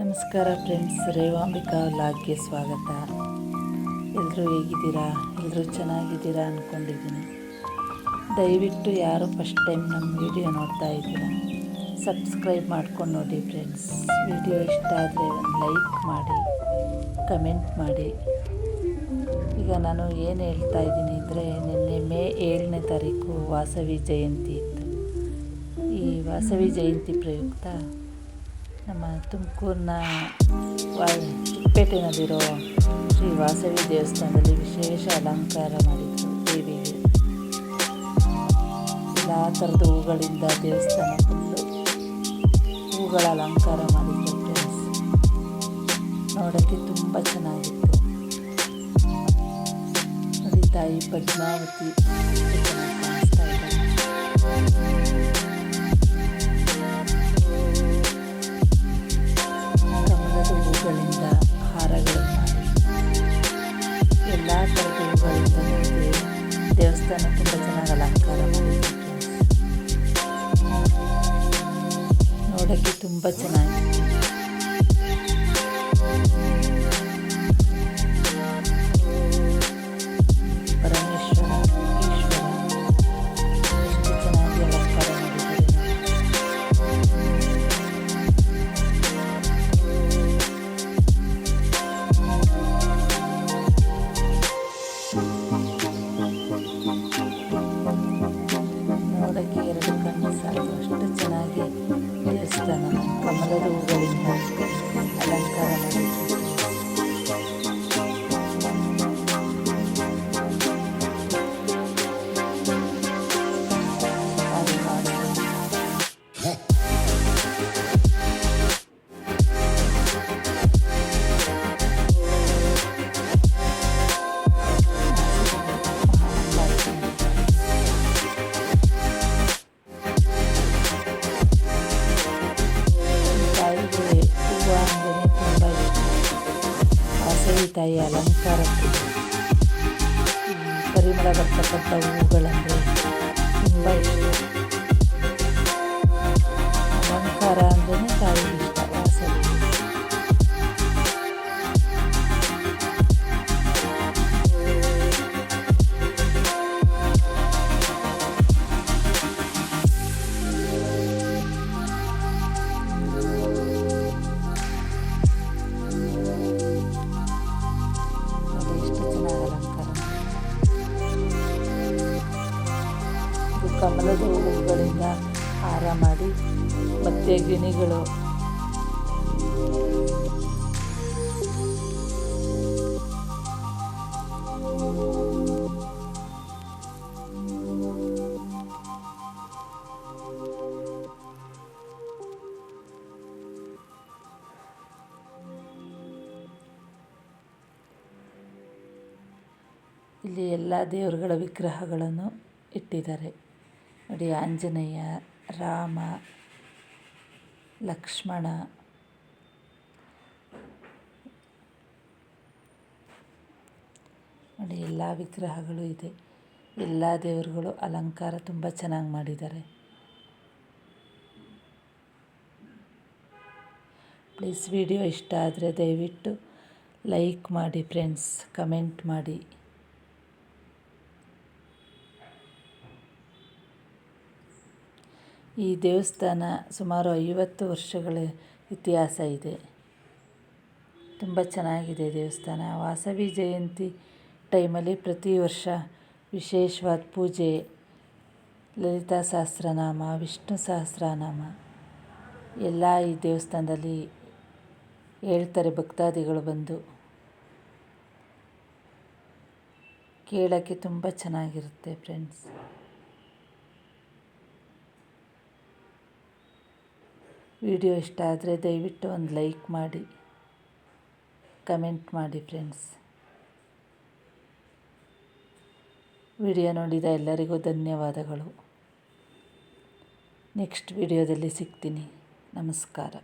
ನಮಸ್ಕಾರ ಫ್ರೆಂಡ್ಸ್ ರೇವಾಂಬಿಕಾ ಲಾಗ್ಗೆ ಸ್ವಾಗತ. ಎಲ್ಲರೂ ಹೇಗಿದ್ದೀರಾ? ಎಲ್ಲರೂ ಚೆನ್ನಾಗಿದ್ದೀರಾ ಅಂದ್ಕೊಂಡಿದ್ದೀನಿ ದಯವಿಟ್ಟು ಯಾರು ಫಸ್ಟ್ ಟೈಮ್ ನಮ್ಮ ವಿಡಿಯೋ ನೋಡ್ತಾ ಇದ್ದೀರಾ ಸಬ್ಸ್ಕ್ರೈಬ್ ಮಾಡ್ಕೊಂಡು ನೋಡಿ ಫ್ರೆಂಡ್ಸ್ ವಿಡಿಯೋ ಇಷ್ಟ ಆದರೆ ಒಂದು ಲೈಕ್ ಮಾಡಿ ಕಮೆಂಟ್ ಮಾಡಿ. ಈಗ ನಾನು ಏನು ಹೇಳ್ತಾ ಇದ್ದೀನಿ ಅಂದರೆ, ನಿನ್ನೆ ಮೇ ಏಳನೇ ತಾರೀಕು ವಾಸವಿ ಜಯಂತಿ ಇತ್ತು. ಈ ವಾಸವಿ ಜಯಂತಿ ಪ್ರಯುಕ್ತ ನಮ್ಮ ತುಮಕೂರಿನ ವಾ ಚಿಕ್ಕಪೇಟೆನಲ್ಲಿರೋ ಶ್ರೀ ವಾಸವಿ ದೇವಸ್ಥಾನದಲ್ಲಿ ವಿಶೇಷ ಅಲಂಕಾರ ಮಾಡಿದ್ರು ದೇವಿಗೆ ಎಲ್ಲ ಥರದ ಹೂಗಳಿಂದ ದೇವಸ್ಥಾನ ಫುಲ್ಲು ಹೂಗಳ ಅಲಂಕಾರ ಮಾಡಿದ್ರು ನೋಡೋಕ್ಕೆ ತುಂಬ ಚೆನ್ನಾಗಿತ್ತು. ತಾಯಿ ಪದ್ಮಾವತಿ. ತುಂಬ ಚೆನ್ನಾಗಿತ್ತು ಕಮಲದ ಹೂಗಳಿಂದ ವಾಸವಿ ತಾಯಿ ಅಲಂಕಾರಕ್ಕೆ ಪರಿಮಳ ಬರ್ತಕ್ಕಂಥ ಹೂವುಗಳಂದರೆ ತುಂಬ ಇಷ್ಟ. ಮತ್ತೆ ಗಿಣಿಗಳು. ಇಲ್ಲಿ ಎಲ್ಲ ದೇವರುಗಳ ವಿಗ್ರಹಗಳನ್ನು ಇಟ್ಟಿದ್ದಾರೆ. ನೋಡಿ ಆಂಜನೇಯ ರಾಮ ಲಕ್ಷ್ಮಣ. ನೋಡಿ, ಎಲ್ಲ ವಿಗ್ರಹಗಳು ಇದೆ. ಎಲ್ಲ ದೇವರುಗಳು ಅಲಂಕಾರ ತುಂಬ ಚೆನ್ನಾಗಿ ಮಾಡಿದ್ದಾರೆ. ಪ್ಲೀಸ್ ವಿಡಿಯೋ ಇಷ್ಟ ಆದರೆ ದಯವಿಟ್ಟು ಲೈಕ್ ಮಾಡಿ ಫ್ರೆಂಡ್ಸ್ ಕಮೆಂಟ್ ಮಾಡಿ. ಈ ದೇವಸ್ಥಾನ ಸುಮಾರು ಐವತ್ತು ವರ್ಷಗಳ ಇತಿಹಾಸ ಇದೆ. ತುಂಬ ಚೆನ್ನಾಗಿದೆ ದೇವಸ್ಥಾನ. ವಾಸವಿ ಜಯಂತಿ ಟೈಮಲ್ಲಿ ಪ್ರತಿ ವರ್ಷ ವಿಶೇಷವಾದ ಪೂಜೆ, ಲಲಿತಾ ಸಹಸ್ರನಾಮ, ವಿಷ್ಣು ಸಹಸ್ರನಾಮ ಎಲ್ಲ ಈ ದೇವಸ್ಥಾನದಲ್ಲಿ ಹೇಳ್ತಾರೆ ಭಕ್ತಾದಿಗಳು ಬಂದು. ಕೇಳೋಕ್ಕೆ ತುಂಬ ಚೆನ್ನಾಗಿರುತ್ತೆ ಫ್ರೆಂಡ್ಸ್ ವಿಡಿಯೋ ಇಷ್ಟ ಆದರೆ ದಯವಿಟ್ಟು ಒಂದು ಲೈಕ್ ಮಾಡಿ, ಕಮೆಂಟ್ ಮಾಡಿ ಫ್ರೆಂಡ್ಸ್ ವಿಡಿಯೋ ನೋಡಿದ ಎಲ್ಲರಿಗೂ ಧನ್ಯವಾದಗಳು. ನೆಕ್ಸ್ಟ್ ವಿಡಿಯೋದಲ್ಲಿ ಸಿಗ್ತೀನಿ. ನಮಸ್ಕಾರ.